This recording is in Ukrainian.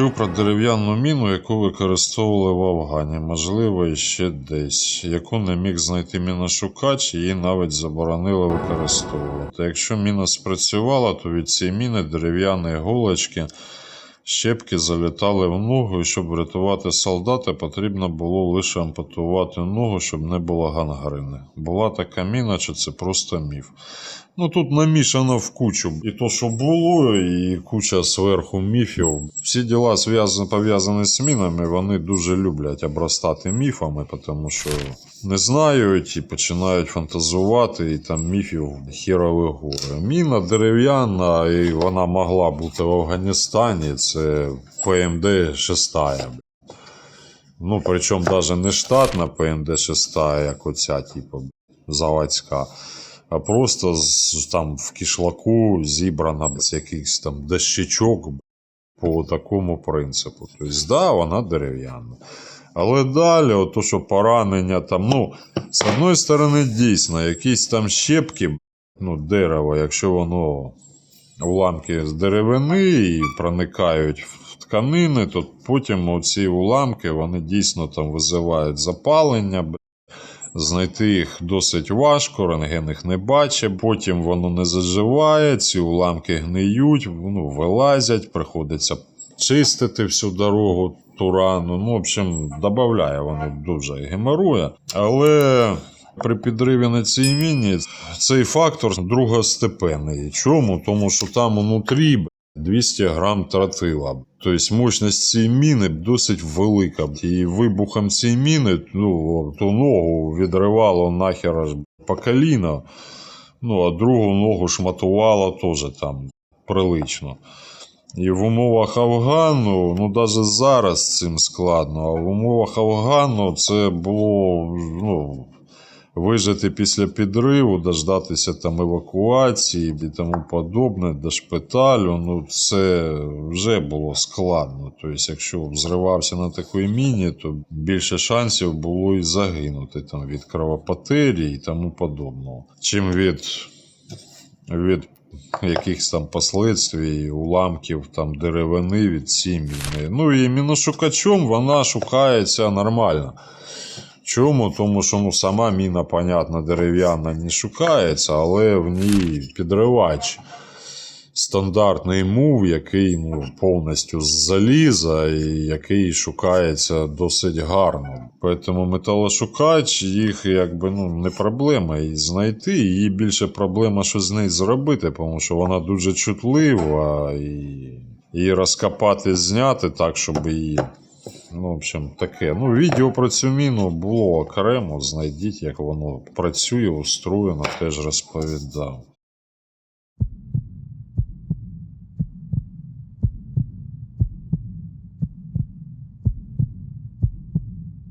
чув про дерев'яну міну, яку використовували в Афгані, можливо, ще десь, яку не міг знайти міношукач, її навіть заборонили використовувати. Якщо міна спрацювала, то від цієї міни дерев'яні голочки, щепки залітали в ногу, і щоб врятувати солдата, потрібно було лише ампутувати ногу, щоб не було гангрени. Була така міна, чи це просто міф. Ну тут намішано в кучу. І то, що було, і куча зверху міфів. Всі діла пов'язані з мінами, вони дуже люблять обростати міфами, тому що не знають і починають фантазувати, і там міфів хірові гори. Міна дерев'яна, і вона могла бути в Афганістані. Це ПМД 6 Ну, причому навіть не штатна ПМД 6 як оця, типу, заводська а просто там в кишлаку зібрана з якихось там дощечок по такому принципу. Тобто, да, вона дерев'яна. Але далі, ото, що поранення там, ну, з одної сторони, дійсно, якісь там щепки, ну, дерево, якщо воно уламки з деревини і проникають в тканини, то потім оці уламки вони дійсно там визивають запалення. Знайти їх досить важко, рентген їх не бачить, потім воно не заживає, ці уламки гниють, ну, вилазять, приходиться чистити всю дорогу ту рану. Ну, в общем, додає воно дуже геморує. Але при підриві на цій міні цей фактор другостепенний. Чому? Тому що там внутрі 200 грам тротила. Тобто мощність цієї міни досить велика. І вибухом цієї міни ну, ту ногу відривало нахер аж по коліна, ну, а другу ногу шматувало теж там прилично. І в умовах Афгану, ну навіть зараз цим складно, а в умовах Афгану це було ну, вижити після підриву, дождатися там евакуації і тому подобне, до шпиталю. Ну, це вже було складно. Тобто, якщо взривався на такій міні, то більше шансів було і загинути там від кровопотері і тому подобного. Чим від, від якихось там последствій, уламків там деревини від міни. Ну і міношукачом вона шукається нормально. Чому? Тому що ну, сама міна, понятно, дерев'яна не шукається, але в ній підривач. Стандартний мув, який ну, повністю з заліза і який шукається досить гарно. Тому металошукач їх якби ну, не проблема і знайти. Її більше проблема, що з нею зробити, тому що вона дуже чутлива і її розкопати, зняти так, щоб її. Ну, в общем, таке. Ну, відео про цю міну було окремо. Знайдіть, як воно працює, устроєно, теж розповідав.